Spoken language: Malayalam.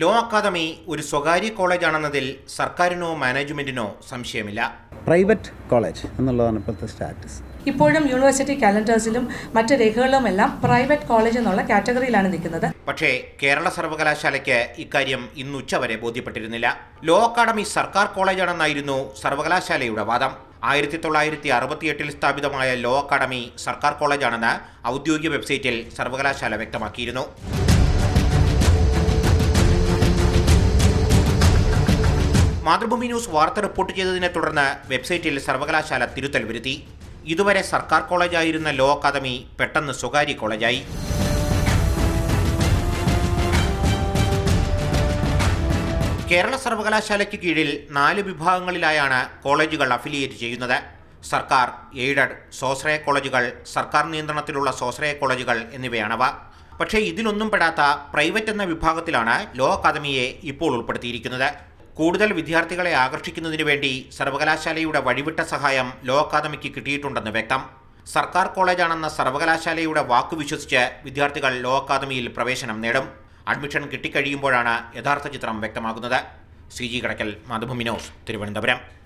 ലോ അക്കാദമി ഒരു സ്വകാര്യ കോളേജാണെന്നതിൽ സർക്കാരിനോ മാനേജ്മെന്റിനോ സംശയമില്ല. പ്രൈവറ്റ് കോളേജ് എന്നുള്ളതാണ് ഇപ്പോഴത്തെ സ്റ്റാറ്റസ്. ഇപ്പോഴും യൂണിവേഴ്സിറ്റി കാലണ്ടേഴ്സിലും മറ്റ് രേഖകളിലുമെല്ലാം പ്രൈവറ്റ് കോളേജ് എന്നുള്ള കാറ്റഗറിയിലാണ് നിൽക്കുന്നത്. പക്ഷേ കേരള സർവകലാശാലയ്ക്ക് ഇക്കാര്യം ഇന്ന് ഉച്ചവരെ ബോധ്യപ്പെട്ടിരുന്നില്ല. ലോ അക്കാദമി സർക്കാർ കോളേജാണെന്നായിരുന്നു സർവകലാശാലയുടെ വാദം. ആയിരത്തി തൊള്ളായിരത്തി അറുപത്തിയെട്ടിൽ സ്ഥാപിതമായ ലോ അക്കാദമി സർക്കാർ കോളേജാണെന്ന് ഔദ്യോഗിക വെബ്സൈറ്റിൽ സർവകലാശാല വ്യക്തമാക്കിയിരുന്നു. മാതൃഭൂമി ന്യൂസ് വാർത്ത റിപ്പോർട്ട് ചെയ്തതിനെ തുടർന്ന് വെബ്സൈറ്റിൽ സർവകലാശാല തിരുത്തൽ വരുത്തി. ഇതുവരെ സർക്കാർ കോളേജായിരുന്ന ലോ അക്കാദമി പെട്ടെന്ന് സ്വകാര്യ കോളേജായി. കേരള സർവകലാശാലയ്ക്ക് കീഴിൽ നാല് വിഭാഗങ്ങളിലായാണ് കോളേജുകൾ അഫിലിയേറ്റ് ചെയ്യുന്നത്. സർക്കാർ എയ്ഡഡ് സ്വാശ്രയ കോളേജുകൾ സർക്കാർ നിയന്ത്രണത്തിലുള്ള സ്വാശ്രയ കോളേജുകൾ എന്നിവയാണവ. പക്ഷേ ഇതിലൊന്നും പെടാത്ത പ്രൈവറ്റ് എന്ന വിഭാഗത്തിലാണ് ലോ അക്കാദമിയെ ഇപ്പോൾ ഉൾപ്പെടുത്തിയിരിക്കുന്നത്. കൂടുതൽ വിദ്യാർത്ഥികളെ ആകർഷിക്കുന്നതിനു വേണ്ടി സർവകലാശാലയുടെ വഴിവിട്ട സഹായം ലോ അക്കാദമിക്ക് കിട്ടിയിട്ടുണ്ടെന്ന് വ്യക്തം. സർക്കാർ കോളേജാണെന്ന സർവകലാശാലയുടെ വാക്കു വിശ്വസിച്ച് വിദ്യാർത്ഥികൾ ലോ അക്കാദമിയിൽ പ്രവേശനം നേടും. അഡ്മിഷൻ കിട്ടിക്കഴിയുമ്പോഴാണ് യഥാർത്ഥ ചിത്രം വ്യക്തമാകുന്നത്. C G Kadakkal Mathrubhumi news Thiruvananthapuram.